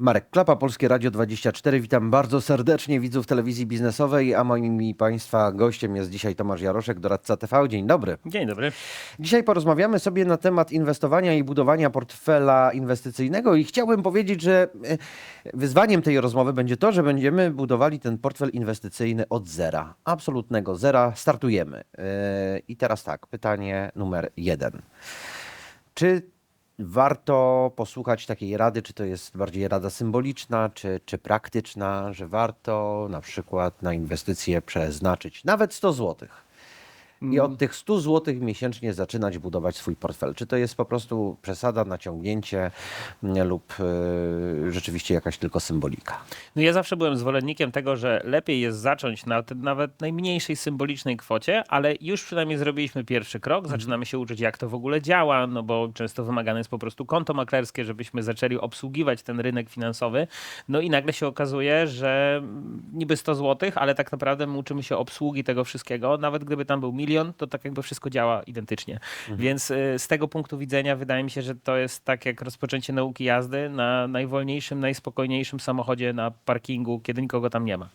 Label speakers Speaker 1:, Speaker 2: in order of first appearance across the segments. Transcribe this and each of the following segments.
Speaker 1: Marek Klapa, Polskie Radio 24. Witam bardzo serdecznie widzów telewizji biznesowej, a moim i Państwa gościem jest dzisiaj Tomasz Jaroszek, doradca TV. Dzień dobry.
Speaker 2: Dzień dobry.
Speaker 1: Dzisiaj porozmawiamy sobie na temat inwestowania i budowania portfela inwestycyjnego i chciałbym powiedzieć, że e, wyzwaniem tej rozmowy będzie to, że będziemy budowali ten portfel inwestycyjny od zera, absolutnego zera. Startujemy. E, I teraz tak, pytanie numer jeden. Czy warto posłuchać takiej rady, czy to jest bardziej rada symboliczna, czy, czy praktyczna, że warto na przykład na inwestycje przeznaczyć nawet 100 złotych? I od tych 100 zł miesięcznie zaczynać budować swój portfel. Czy to jest po prostu przesada, naciągnięcie mm, lub y, rzeczywiście jakaś tylko symbolika?
Speaker 2: No ja zawsze byłem zwolennikiem tego, że lepiej jest zacząć na nawet najmniejszej symbolicznej kwocie, ale już przynajmniej zrobiliśmy pierwszy krok, zaczynamy się uczyć jak to w ogóle działa, no bo często wymagane jest po prostu konto maklerskie, żebyśmy zaczęli obsługiwać ten rynek finansowy. No i nagle się okazuje, że mm, niby 100 zł, ale tak naprawdę my uczymy się obsługi tego wszystkiego. Nawet gdyby tam był milion, to tak jakby wszystko działa identycznie. Więc y, z tego punktu widzenia wydaje mi się, że to jest tak jak rozpoczęcie nauki jazdy na najwolniejszym, najspokojniejszym samochodzie na parkingu, kiedy nikogo tam nie ma.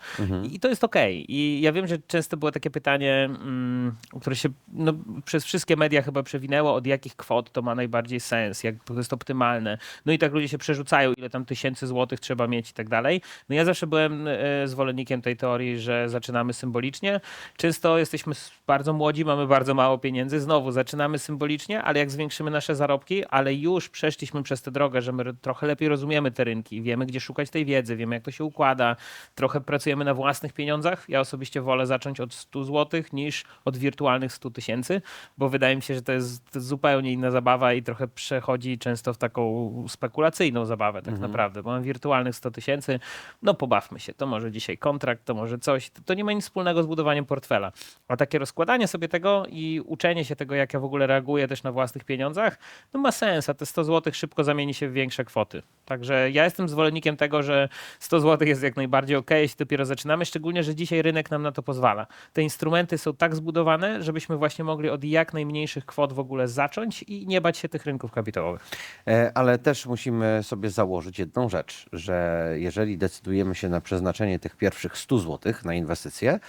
Speaker 2: I to jest okej. I ja wiem, że często było takie pytanie, mm, które się no, przez wszystkie media chyba przewinęło, od jakich kwot to ma najbardziej sens, jak to jest optymalne. No i tak ludzie się przerzucają, ile tam tysięcy złotych trzeba mieć i tak dalej. No ja zawsze byłem e, zwolennikiem tej teorii, że zaczynamy symbolicznie. Często jesteśmy bardzo młodzi, mamy bardzo mało pieniędzy. Znowu zaczynamy symbolicznie, ale jak zwiększymy nasze zarobki, ale już przeszliśmy przez tę drogę, że my trochę lepiej rozumiemy te rynki, wiemy gdzie szukać tej wiedzy, wiemy jak to się układa, trochę pracujemy na własnych pieniądzach. Ja osobiście wolę zacząć od 100 zł niż od wirtualnych 100 tysięcy, bo wydaje mi się, że to jest, to jest zupełnie inna zabawa i trochę przechodzi często w taką spekulacyjną zabawę tak naprawdę, bo mam wirtualnych 100 tysięcy, no pobawmy się, to może dzisiaj kontrakt, to może coś, to, to nie ma nic wspólnego z budowaniem portfela. A takie rozkładanie sobie tego i uczenie się tego, jak ja w ogóle reaguję też na własnych pieniądzach, no ma sens, a te 100 zł szybko zamieni się w większe kwoty. Także ja jestem zwolennikiem tego, że 100 zł jest jak najbardziej ok, jeśli dopiero zaczynamy, szczególnie, że dzisiaj rynek nam na to pozwala. Te instrumenty są tak zbudowane, żebyśmy właśnie mogli od jak najmniejszych kwot w ogóle zacząć i nie bać się tych rynków kapitałowych.
Speaker 1: E, Ale też musimy sobie założyć jedną rzecz, że jeżeli decydujemy się na przeznaczenie tych pierwszych 100 zł na inwestycje,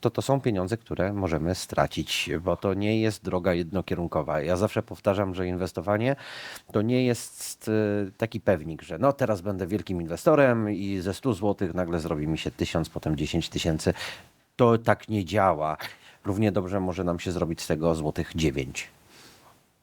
Speaker 1: to to są pieniądze, które możemy stracić, bo to nie jest droga jednokierunkowa. Ja zawsze powtarzam, że inwestowanie to nie jest e, taki pewnik, że no teraz będę wielkim inwestorem i ze 100 zł nagle zrobi mi się 1000, potem 10 tysięcy. To tak nie działa. Równie dobrze może nam się zrobić z tego złotych 9.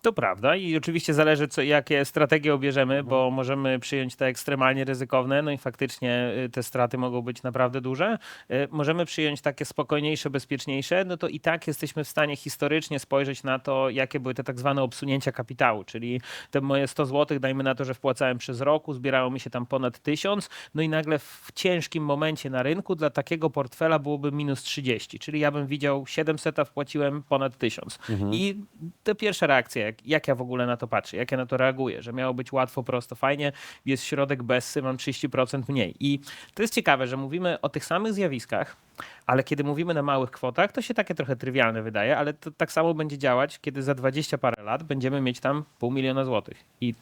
Speaker 2: To prawda i oczywiście zależy, co, jakie strategie obierzemy, bo możemy przyjąć te ekstremalnie ryzykowne, no i faktycznie y, te straty mogą być naprawdę duże. Y, Możemy przyjąć takie spokojniejsze, bezpieczniejsze, no to i tak jesteśmy w stanie historycznie spojrzeć na to, jakie były te tak zwane obsunięcia kapitału, czyli te moje 100 zł, dajmy na to, że wpłacałem przez roku, zbierało mi się tam ponad 1000, no i nagle w ciężkim momencie na rynku dla takiego portfela byłoby minus 30, czyli ja bym widział 700, a wpłaciłem ponad 1000. I te pierwsze reakcje, jak, jak ja w ogóle na to patrzę, jak ja na to reaguję, że miało być łatwo, prosto, fajnie, jest środek bessy, mam 30% mniej. I to jest ciekawe, że mówimy o tych samych zjawiskach, ale kiedy mówimy na małych kwotach, to się takie trochę trywialne wydaje, ale to tak samo będzie działać, kiedy za 20 parę lat będziemy mieć tam pół miliona złotych. I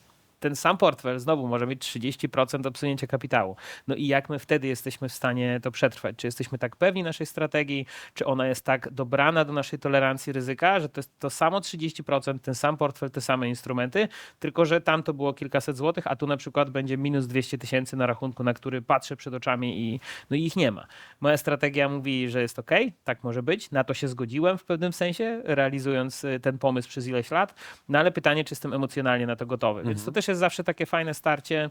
Speaker 2: ten sam portfel znowu może mieć 30% obsunięcia kapitału. No i jak my wtedy jesteśmy w stanie to przetrwać? Czy jesteśmy tak pewni naszej strategii? Czy ona jest tak dobrana do naszej tolerancji ryzyka, że to jest to samo 30%, ten sam portfel, te same instrumenty, tylko że tam to było kilkaset złotych, a tu na przykład będzie minus 200 tysięcy na rachunku, na który patrzę przed oczami i, no ich nie ma. Moja strategia mówi, że jest ok, tak może być, na to się zgodziłem w pewnym sensie, realizując y, ten pomysł przez ileś lat, no ale pytanie, czy jestem emocjonalnie na to gotowy. Więc to też jest zawsze takie fajne starcie,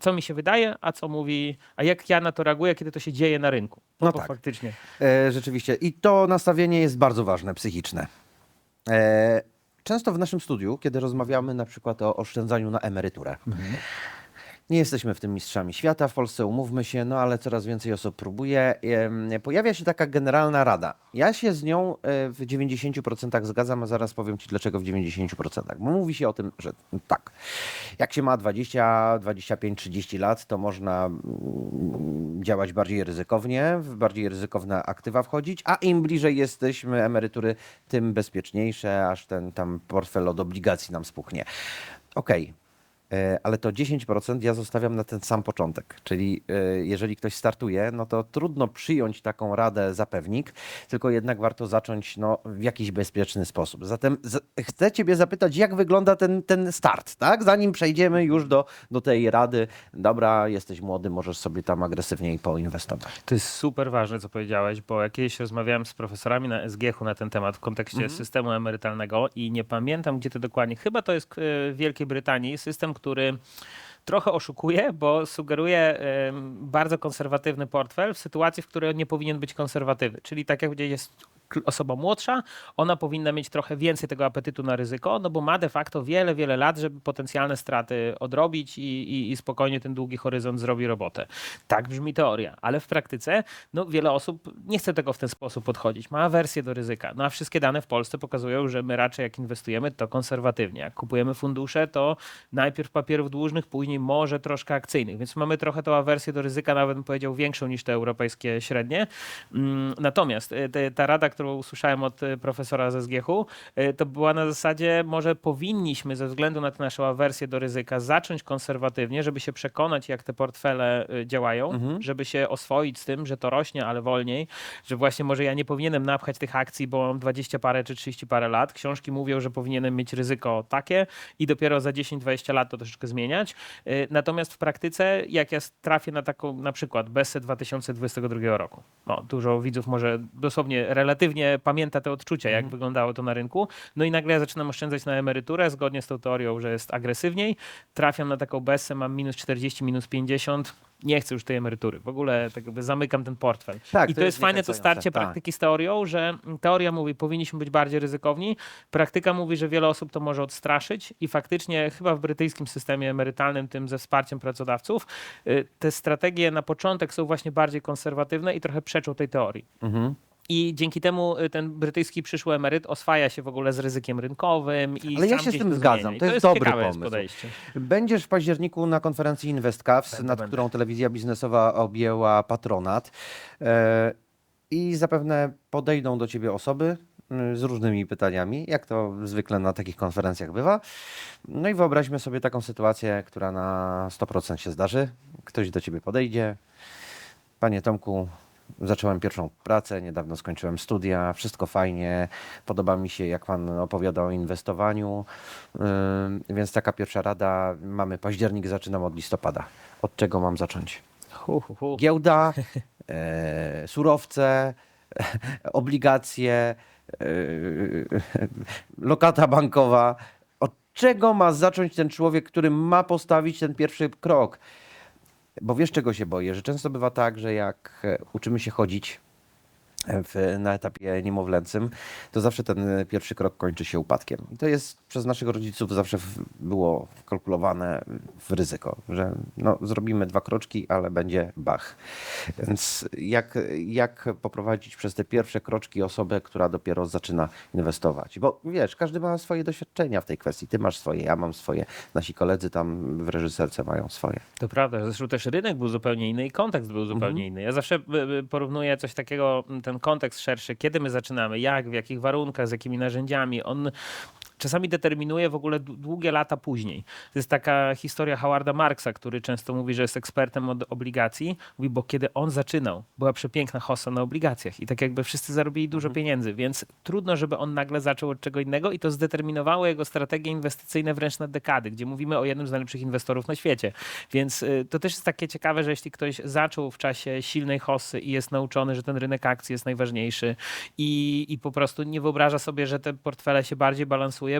Speaker 2: co mi się wydaje, a co mówi, a jak ja na to reaguję, kiedy to się dzieje na rynku.
Speaker 1: No
Speaker 2: bo
Speaker 1: tak.
Speaker 2: faktycznie.
Speaker 1: E, rzeczywiście. I to nastawienie jest bardzo ważne, psychiczne. E, często w naszym studiu, kiedy rozmawiamy na przykład o oszczędzaniu na emeryturę, nie jesteśmy w tym mistrzami świata w Polsce, umówmy się, no ale coraz więcej osób próbuje. Pojawia się taka generalna rada. Ja się z nią e, w 90% zgadzam, a zaraz powiem Ci dlaczego w 90%. Bo mówi się o tym, że tak, jak się ma 20, 25, 30 lat, to można mm, działać bardziej ryzykownie, w bardziej ryzykowne aktywa wchodzić, a im bliżej jesteśmy emerytury, tym bezpieczniejsze, aż ten tam portfel od obligacji nam spuchnie. Okej. E, Ale to 10% ja zostawiam na ten sam początek. Czyli e, jeżeli ktoś startuje, no to trudno przyjąć taką radę zapewnik, tylko jednak warto zacząć no, w jakiś bezpieczny sposób. Zatem chcę Ciebie zapytać, jak wygląda ten, ten start, tak? Zanim przejdziemy już do, do tej rady, dobra, jesteś młody, możesz sobie tam agresywniej poinwestować.
Speaker 2: To jest super ważne, co powiedziałeś, bo jak kiedyś rozmawiałem z profesorami na SGH-u na ten temat w kontekście systemu emerytalnego i nie pamiętam, gdzie to dokładnie, chyba to jest e, w Wielkiej Brytanii, system, który trochę oszukuje, bo sugeruje bardzo konserwatywny portfel w sytuacji, w której on nie powinien być konserwatywny. Czyli tak jak gdzie jest osoba młodsza, ona powinna mieć trochę więcej tego apetytu na ryzyko, no bo ma de facto wiele, wiele lat, żeby potencjalne straty odrobić i, i, i spokojnie ten długi horyzont zrobi robotę. Tak brzmi teoria, ale w praktyce no, wiele osób nie chce tego w ten sposób podchodzić. Ma awersję do ryzyka. No a wszystkie dane w Polsce pokazują, że my raczej jak inwestujemy, to konserwatywnie. Jak kupujemy fundusze, to najpierw papierów dłużnych, później może troszkę akcyjnych. Więc mamy trochę tą awersję do ryzyka, nawet bym powiedział większą niż te europejskie średnie. Mm, Natomiast y, te, ta rada, którą usłyszałem od y, profesora ze SGH-u, y, to była na zasadzie, może powinniśmy ze względu na tę naszą awersję do ryzyka zacząć konserwatywnie, żeby się przekonać, jak te portfele y, działają, żeby się oswoić z tym, że to rośnie, ale wolniej, że właśnie może ja nie powinienem napchać tych akcji, bo mam 20 parę czy 30 parę lat. Książki mówią, że powinienem mieć ryzyko takie i dopiero za 10-20 lat to troszeczkę zmieniać. Natomiast w praktyce, jak ja trafię na taką na przykład BESE 2022 roku, no, dużo widzów może dosłownie relatywnie pamięta te odczucia, jak wyglądało to na rynku, no i nagle ja zaczynam oszczędzać na emeryturę, zgodnie z tą teorią, że jest agresywniej, trafiam na taką BESę, mam minus 40, minus 50, nie chcę już tej emerytury. W ogóle tak jakby zamykam ten portfel.
Speaker 1: Tak,
Speaker 2: I
Speaker 1: to
Speaker 2: to,
Speaker 1: jest
Speaker 2: fajne to starcie
Speaker 1: tak.
Speaker 2: praktyki z teorią, że teoria mówi, powinniśmy być bardziej ryzykowni. Praktyka mówi, że wiele osób to może odstraszyć i faktycznie chyba w brytyjskim systemie emerytalnym, tym ze wsparciem pracodawców, y, te strategie na początek są właśnie bardziej konserwatywne i trochę przeczą tej teorii.
Speaker 1: Mhm.
Speaker 2: I dzięki temu y, ten brytyjski przyszły emeryt oswaja się w ogóle z ryzykiem rynkowym. I
Speaker 1: Ale ja się z tym
Speaker 2: to
Speaker 1: zgadzam.
Speaker 2: I
Speaker 1: To jest dobry pomysł.
Speaker 2: podejście.
Speaker 1: Będziesz w październiku na konferencji InvestCaps,
Speaker 2: Będę,
Speaker 1: nad
Speaker 2: będę.
Speaker 1: którą telewizja biznesowa objęła patronat. E, I zapewne podejdą do ciebie osoby y, z różnymi pytaniami, jak to zwykle na takich konferencjach bywa. No i wyobraźmy sobie taką sytuację, która na 100% się zdarzy. Ktoś do ciebie podejdzie. Panie Tomku, zacząłem pierwszą pracę, niedawno skończyłem studia, wszystko fajnie, podoba mi się, jak pan opowiada o inwestowaniu, więc taka pierwsza rada, mamy październik, zaczynam od listopada. Od czego mam zacząć?
Speaker 2: Hu, hu, hu.
Speaker 1: Giełda, e, surowce, obligacje, e, lokata bankowa. Od czego ma zacząć ten człowiek, który ma postawić ten pierwszy krok? Bo wiesz, czego się boję, że często bywa tak, że jak e, uczymy się chodzić w, na etapie niemowlęcym, to zawsze ten e, pierwszy krok kończy się upadkiem. I to jest przez naszych rodziców zawsze w, było wkalkulowane w ryzyko, że no, zrobimy dwa kroczki, ale będzie bach. Więc jak, jak poprowadzić przez te pierwsze kroczki osobę, która dopiero zaczyna inwestować? Bo wiesz, każdy ma swoje doświadczenia w tej kwestii. Ty masz swoje, ja mam swoje, nasi koledzy tam w reżyserce mają swoje.
Speaker 2: To prawda, zresztą też rynek był zupełnie inny i kontekst był zupełnie inny. Ja zawsze y, y, porównuję coś takiego, m, kontekst szerszy, kiedy my zaczynamy, jak, w jakich warunkach, z jakimi narzędziami. On czasami determinuje w ogóle dłu- długie lata później. To jest taka historia Howarda Marksa, który często mówi, że jest ekspertem od obligacji. Mówi, bo kiedy on zaczynał, była przepiękna hossa na obligacjach i tak jakby wszyscy zarobili dużo pieniędzy, więc trudno, żeby on nagle zaczął od czego innego i to zdeterminowało jego strategie inwestycyjne wręcz na dekady, gdzie mówimy o jednym z najlepszych inwestorów na świecie. Więc y, to też jest takie ciekawe, że jeśli ktoś zaczął w czasie silnej hossy i jest nauczony, że ten rynek akcji jest najważniejszy i, i po prostu nie wyobraża sobie, że te portfele się bardziej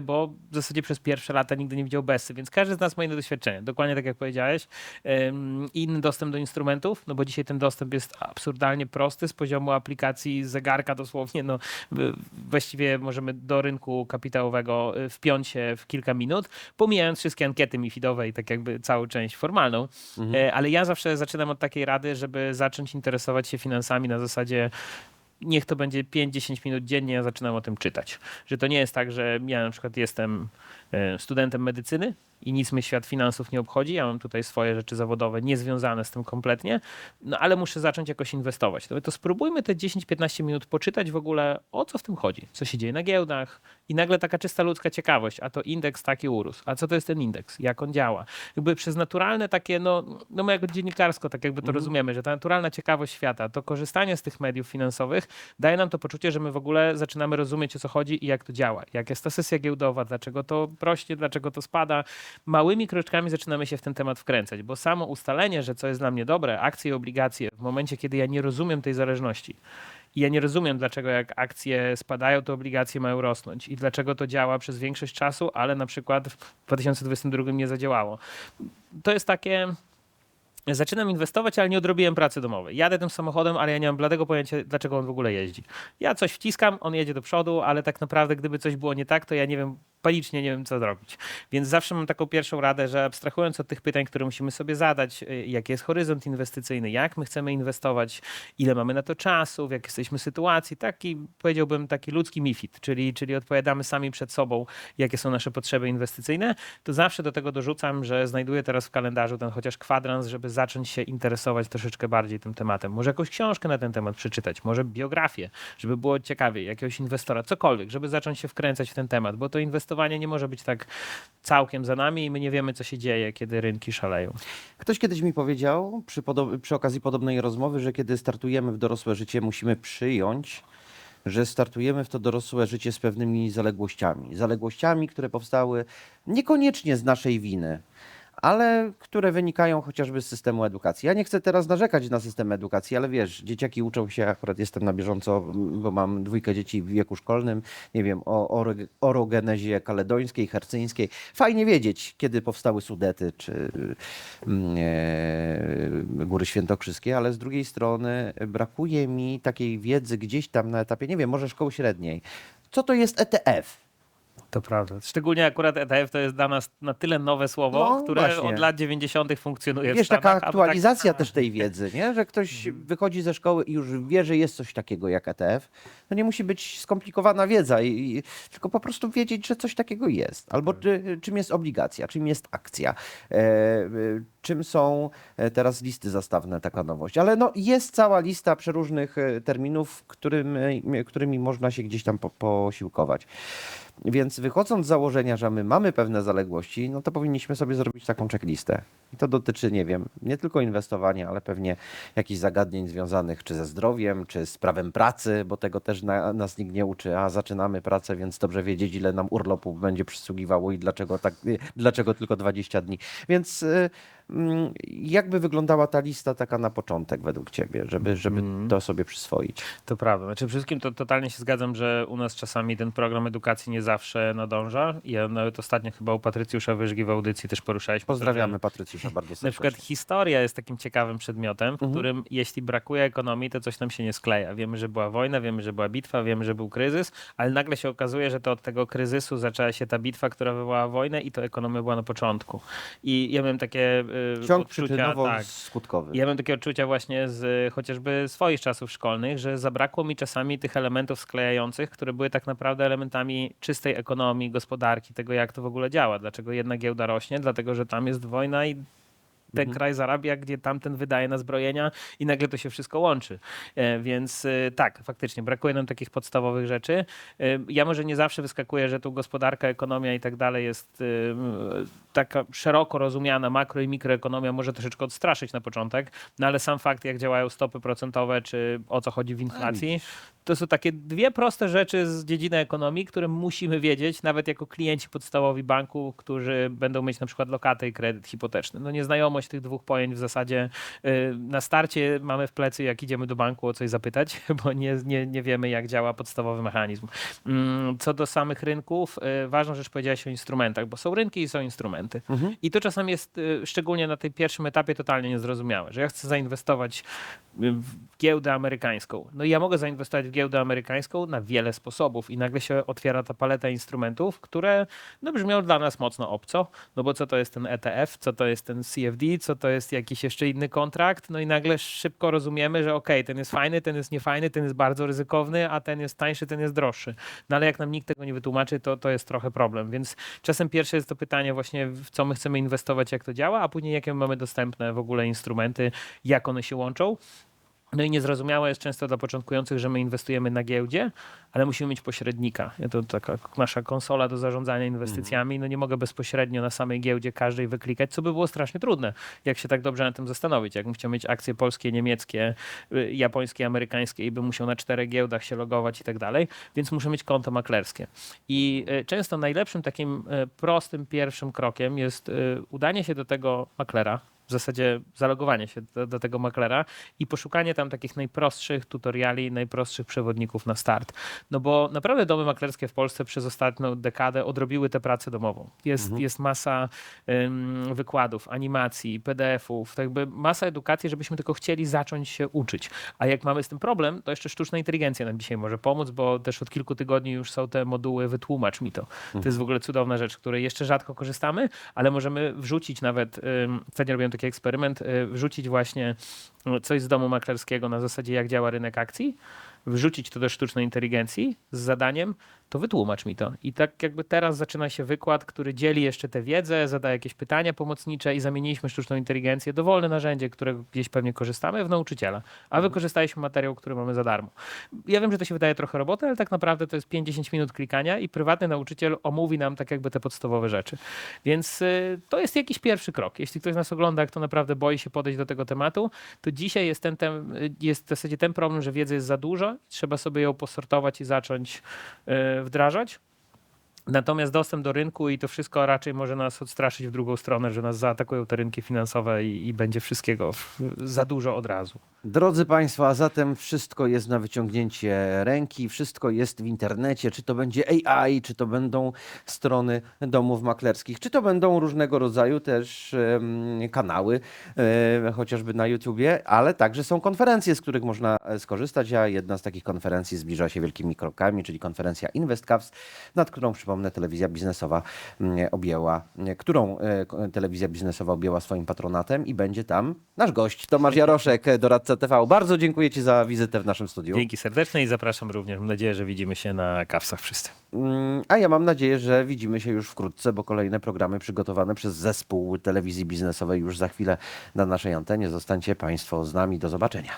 Speaker 2: bo w zasadzie przez pierwsze lata nigdy nie widział BESy, więc każdy z nas ma inne doświadczenie. Dokładnie tak jak powiedziałeś. Inny dostęp do instrumentów, no bo dzisiaj ten dostęp jest absurdalnie prosty z poziomu aplikacji zegarka dosłownie, no właściwie możemy do rynku kapitałowego y, wpiąć się w kilka minut, pomijając wszystkie ankiety mifidowe i tak jakby całą część formalną. E, Ale ja zawsze zaczynam od takiej rady, żeby zacząć interesować się finansami na zasadzie niech to będzie 5-10 minut dziennie, ja zaczynam o tym czytać. Że to nie jest tak, że ja na przykład jestem studentem medycyny i nic mnie świat finansów nie obchodzi. Ja mam tutaj swoje rzeczy zawodowe niezwiązane z tym kompletnie, no ale muszę zacząć jakoś inwestować. No to spróbujmy te 10-15 minut poczytać w ogóle o co w tym chodzi, co się dzieje na giełdach i nagle taka czysta ludzka ciekawość, a to indeks taki urósł, a co to jest ten indeks, jak on działa. Jakby przez naturalne takie, no, no my jako dziennikarsko tak jakby to rozumiemy, że ta naturalna ciekawość świata, to korzystanie z tych mediów finansowych daje nam to poczucie, że my w ogóle zaczynamy rozumieć o co chodzi i jak to działa, jak jest ta sesja giełdowa, dlaczego to rośnie, dlaczego to spada. Małymi kroczkami zaczynamy się w ten temat wkręcać, bo samo ustalenie, że co jest dla mnie dobre, akcje i obligacje, w momencie, kiedy ja nie rozumiem tej zależności, i ja nie rozumiem, dlaczego jak akcje spadają, to obligacje mają rosnąć i dlaczego to działa przez większość czasu, ale na przykład w 2022 nie zadziałało. To jest takie. Zaczynam inwestować, ale nie odrobiłem pracy domowej. Jadę tym samochodem, ale ja nie mam bladego pojęcia, dlaczego on w ogóle jeździ. Ja coś wciskam, on jedzie do przodu, ale tak naprawdę, gdyby coś było nie tak, to ja nie wiem, panicznie nie wiem, co zrobić. Więc zawsze mam taką pierwszą radę, że abstrahując od tych pytań, które musimy sobie zadać, y, jaki jest horyzont inwestycyjny, jak my chcemy inwestować, ile mamy na to czasu, w jakiej jesteśmy sytuacji, taki powiedziałbym taki ludzki MIFID, czyli, czyli odpowiadamy sami przed sobą, jakie są nasze potrzeby inwestycyjne, to zawsze do tego dorzucam, że znajduję teraz w kalendarzu ten chociaż kwadrans, żeby zacząć się interesować troszeczkę bardziej tym tematem. Może jakąś książkę na ten temat przeczytać, może biografię, żeby było ciekawie, jakiegoś inwestora, cokolwiek, żeby zacząć się wkręcać w ten temat, bo to inwestowanie nie może być tak całkiem za nami i my nie wiemy, co się dzieje, kiedy rynki szaleją.
Speaker 1: Ktoś kiedyś mi powiedział przy, przy okazji podobnej rozmowy, że kiedy startujemy w dorosłe życie, musimy przyjąć, że startujemy w to dorosłe życie z pewnymi zaległościami. Zaległościami, które powstały niekoniecznie z naszej winy, ale które wynikają chociażby z systemu edukacji. Ja nie chcę teraz narzekać na system edukacji, ale wiesz, dzieciaki uczą się, akurat jestem na bieżąco, bo mam dwójkę dzieci w wieku szkolnym, nie wiem, o oro- orogenezie kaledońskiej, hercyńskiej. Fajnie wiedzieć, kiedy powstały Sudety czy mm, e, Góry Świętokrzyskie, ale z drugiej strony brakuje mi takiej wiedzy gdzieś tam na etapie, nie wiem, może szkoły średniej. Co to jest ETF?
Speaker 2: To prawda. Szczególnie akurat ETF to jest dla nas na tyle nowe słowo,
Speaker 1: No,
Speaker 2: które
Speaker 1: właśnie.
Speaker 2: od lat 90. funkcjonuje w
Speaker 1: Wiesz,
Speaker 2: Stanach,
Speaker 1: taka
Speaker 2: a tak-
Speaker 1: aktualizacja też tej wiedzy, nie? że ktoś
Speaker 2: Mhm.
Speaker 1: wychodzi ze szkoły i już wie, że jest coś takiego jak ETF. To nie musi być skomplikowana wiedza, i, i, tylko po prostu wiedzieć, że coś takiego jest. Albo
Speaker 2: Tak.
Speaker 1: czy, czym jest obligacja, czym jest akcja, e, e, czym są e, teraz listy zastawne, taka nowość. Ale no, jest cała lista przeróżnych e, terminów, którym, e, którymi można się gdzieś tam po, posiłkować. Więc wychodząc z założenia, że my mamy pewne zaległości, no to powinniśmy sobie zrobić taką checklistę. I to dotyczy, nie wiem, nie tylko inwestowania, ale pewnie jakichś zagadnień związanych czy ze zdrowiem, czy z prawem pracy, bo tego też na, nas nikt nie uczy. A zaczynamy pracę, więc dobrze wiedzieć, ile nam urlopu będzie przysługiwało i dlaczego, tak, dlaczego tylko 20 dni. Więc y, mm, jakby wyglądała ta lista taka na początek według ciebie, żeby, żeby to sobie przyswoić?
Speaker 2: To prawda. Znaczy, wszystkim to totalnie się zgadzam, że u nas czasami ten program edukacji nie zawsze nadąża. Ja nawet ostatnio chyba u Patrycjusza Wyżgi w audycji też poruszaliśmy.
Speaker 1: Pozdrawiamy Patrycjusza bardzo serdecznie.
Speaker 2: Na przykład historia jest takim ciekawym przedmiotem, w którym jeśli brakuje ekonomii, to coś nam się nie skleja. Wiemy, że była wojna, wiemy, że była bitwa, wiemy, że był kryzys, ale nagle się okazuje, że to od tego kryzysu zaczęła się ta bitwa, która wywołała wojnę i to ekonomia była na początku. I ja miałem takie y,
Speaker 1: Ciąg
Speaker 2: odczucia, tak,
Speaker 1: przyczynowo-skutkowy.
Speaker 2: ja mam takie odczucia właśnie z y, chociażby swoich czasów szkolnych, że zabrakło mi czasami tych elementów sklejających, które były tak naprawdę elementami czystej ekonomii, gospodarki, tego jak to w ogóle działa. Dlaczego jedna giełda rośnie? Dlatego, że tam jest wojna i ten kraj zarabia, gdzie tamten wydaje na zbrojenia i nagle to się wszystko łączy. E, Więc e, tak, faktycznie brakuje nam takich podstawowych rzeczy. E, Ja może nie zawsze wyskakuję, że tu gospodarka, ekonomia i tak dalej jest taka szeroko rozumiana, makro i mikroekonomia może troszeczkę odstraszyć na początek, no ale sam fakt, jak działają stopy procentowe, czy o co chodzi w inflacji, to są takie dwie proste rzeczy z dziedziny ekonomii, które musimy wiedzieć, nawet jako klienci podstawowi banku, którzy będą mieć na przykład lokatę i kredyt hipoteczny. No nieznajomość tych dwóch pojęć w zasadzie y, na starcie mamy w plecy, jak idziemy do banku o coś zapytać, bo nie, nie, nie wiemy, jak działa podstawowy mechanizm. Mm, Co do samych rynków, y, ważną rzecz powiedziałeś o instrumentach, bo są rynki i są instrumenty. I to czasami jest, y, szczególnie na tym pierwszym etapie, totalnie niezrozumiałe, że ja chcę zainwestować w giełdę amerykańską. No i ja mogę zainwestować w giełdę amerykańską na wiele sposobów i nagle się otwiera ta paleta instrumentów, które no, brzmią dla nas mocno obco, no bo co to jest ten ETF, co to jest ten CFD, Co to jest jakiś jeszcze inny kontrakt, no i nagle szybko rozumiemy, że okej, ten jest fajny, ten jest niefajny, ten jest bardzo ryzykowny, a ten jest tańszy, ten jest droższy. No ale jak nam nikt tego nie wytłumaczy, to, to jest trochę problem, więc czasem pierwsze jest to pytanie właśnie, w co my chcemy inwestować, jak to działa, a później jakie mamy dostępne w ogóle instrumenty, jak one się łączą. No i niezrozumiałe jest często dla początkujących, że my inwestujemy na giełdzie, ale musimy mieć pośrednika. Ja to taka nasza konsola do zarządzania inwestycjami. No nie mogę bezpośrednio na samej giełdzie każdej wyklikać, co by było strasznie trudne, jak się tak dobrze na tym zastanowić. Jakbym chciał mieć akcje polskie, niemieckie, y, japońskie, amerykańskie i bym musiał na czterech giełdach się logować i tak dalej, więc muszę mieć konto maklerskie. I y, często najlepszym takim y, prostym pierwszym krokiem jest udanie się do tego maklera, w zasadzie zalogowanie się do, do tego maklera i poszukanie tam takich najprostszych tutoriali, najprostszych przewodników na start. No bo naprawdę domy maklerskie w Polsce przez ostatnią dekadę odrobiły tę pracę domową. Jest, jest masa ym, wykładów, animacji, PDF-ów, tak jakby masa edukacji, żebyśmy tylko chcieli zacząć się uczyć. A jak mamy z tym problem, to jeszcze sztuczna inteligencja nam dzisiaj może pomóc, bo też od kilku tygodni już są te moduły wytłumacz mi to. To jest w ogóle cudowna rzecz, której jeszcze rzadko korzystamy, ale możemy wrzucić nawet, ym, wtedy robiłem taki eksperyment, y, wrzucić właśnie y, coś z domu maklerskiego na zasadzie jak działa rynek akcji, wrzucić to do sztucznej inteligencji z zadaniem, to wytłumacz mi to. I tak jakby teraz zaczyna się wykład, który dzieli jeszcze tę wiedzę, zadaje jakieś pytania pomocnicze i zamieniliśmy sztuczną inteligencję, dowolne narzędzie, którego gdzieś pewnie korzystamy, w nauczyciela. A wykorzystaliśmy materiał, który mamy za darmo. Ja wiem, że to się wydaje trochę roboty, ale tak naprawdę to jest 5-10 minut klikania i prywatny nauczyciel omówi nam tak jakby te podstawowe rzeczy. Więc y, to jest jakiś pierwszy krok. Jeśli ktoś nas ogląda, kto naprawdę boi się podejść do tego tematu, to dzisiaj jest ten, tem, y, jest w zasadzie ten problem, że wiedzy jest za dużo, trzeba sobie ją posortować i zacząć y, wdrażać. Natomiast dostęp do rynku i to wszystko raczej może nas odstraszyć w drugą stronę, że nas zaatakują te rynki finansowe i, i będzie wszystkiego za dużo od razu.
Speaker 1: Drodzy Państwo, a zatem wszystko jest na wyciągnięcie ręki, wszystko jest w internecie, czy to będzie AI, czy to będą strony domów maklerskich, czy to będą różnego rodzaju też kanały, e, chociażby na YouTubie, ale także są konferencje, z których można e, skorzystać, a jedna z takich konferencji zbliża się wielkimi krokami, czyli konferencja InvestCaps, nad którą przypomnę telewizja biznesowa mm, objęła, nie, którą e, telewizja biznesowa objęła swoim patronatem i będzie tam nasz gość, Tomasz Jaroszek, e, doradca TV. Bardzo dziękuję Ci za wizytę w naszym studiu.
Speaker 2: Dzięki serdeczne i zapraszam również. Mam nadzieję, że widzimy się na kawsach wszyscy.
Speaker 1: Mm, A ja mam nadzieję, że widzimy się już wkrótce, bo kolejne programy przygotowane przez zespół telewizji biznesowej już za chwilę na naszej antenie. Zostańcie Państwo z nami. Do zobaczenia.